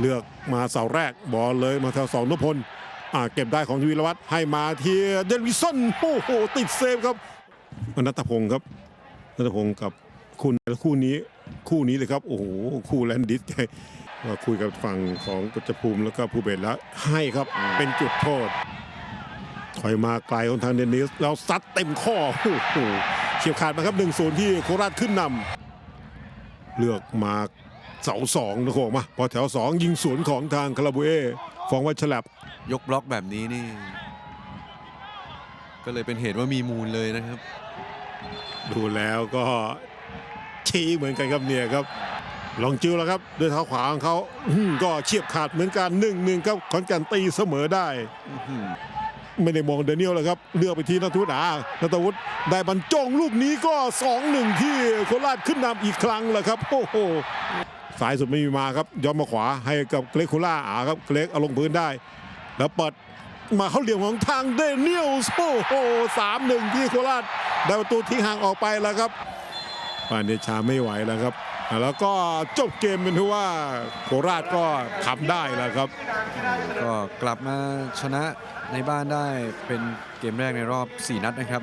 เลือกมาเสาแรกบอลเลยมาแถวสองนพลอ่าเก็บได้ของวีรวัตรให้มาที่เดนวิสันโอ้โหติดเซฟครับนัทพงศ์ครับนัทพงศ์กับคุณคู่นี้คู่นี้เลยครับโอ้โหคู่แลนดิสไงก็คุยกับฝั่งของกุจภูมิแล้วก็ภูเบศแล้วให้ครับเป็นจุดโทษถอยมาไกลของทางเดนิสแล้วซัดเต็มข้อโอ้โหเฉียบขาดนะครับ1นศูนย์ที่โคราชขึ้นนำเลือกมา เสาสองนะโขมาพอแถวสองยิงสวนของทางคาราบูเอฟองวัชลับยกบล็อกแบบนี้นี่ ก็เลยเป็นเหตุว่ามีมูลเลยนะครับ ดูแล้วก็ชี้เหมือนกันครับเนี่ยครับ ลองจิ้วแล้วครับ ด้วยเท้าขวาของเขาอื้อหือก็เฉียบขาดเหมือนกันหนึ่งหนึ่งครับขอนแก่นตีเสมอได้อื้อหือไม่ได้มองเดนิเอลเลยครับเลือกไปที่นัทวุฒิอานัทวุฒิได้บรรจงลูกนี้ก็ 2-1 ที่โคราชขึ้นนำอีกครั้งแหละครับ โอ้โห สายสุดไม่มีมาครับย้อนมาขวาให้กับเกรกโคล่าอาครับเกรกเอาลงพื้นได้ แล้วเปิดมาเข้าเหลี่ยมของทางเดนิเอลโอ้โหสามหนึ่งที่โคราชได้ประตูทิ้งห่างออกไปแล้วครับปานเดชาไม่ไหวแล้วครับ แล้วก็จบเกมเป็นที่ว่าโคราชก็ทำได้แล้วครับ ก็กลับมาชนะในบ้านได้เป็นเกมแรกในรอบ 4 นัดนะครับ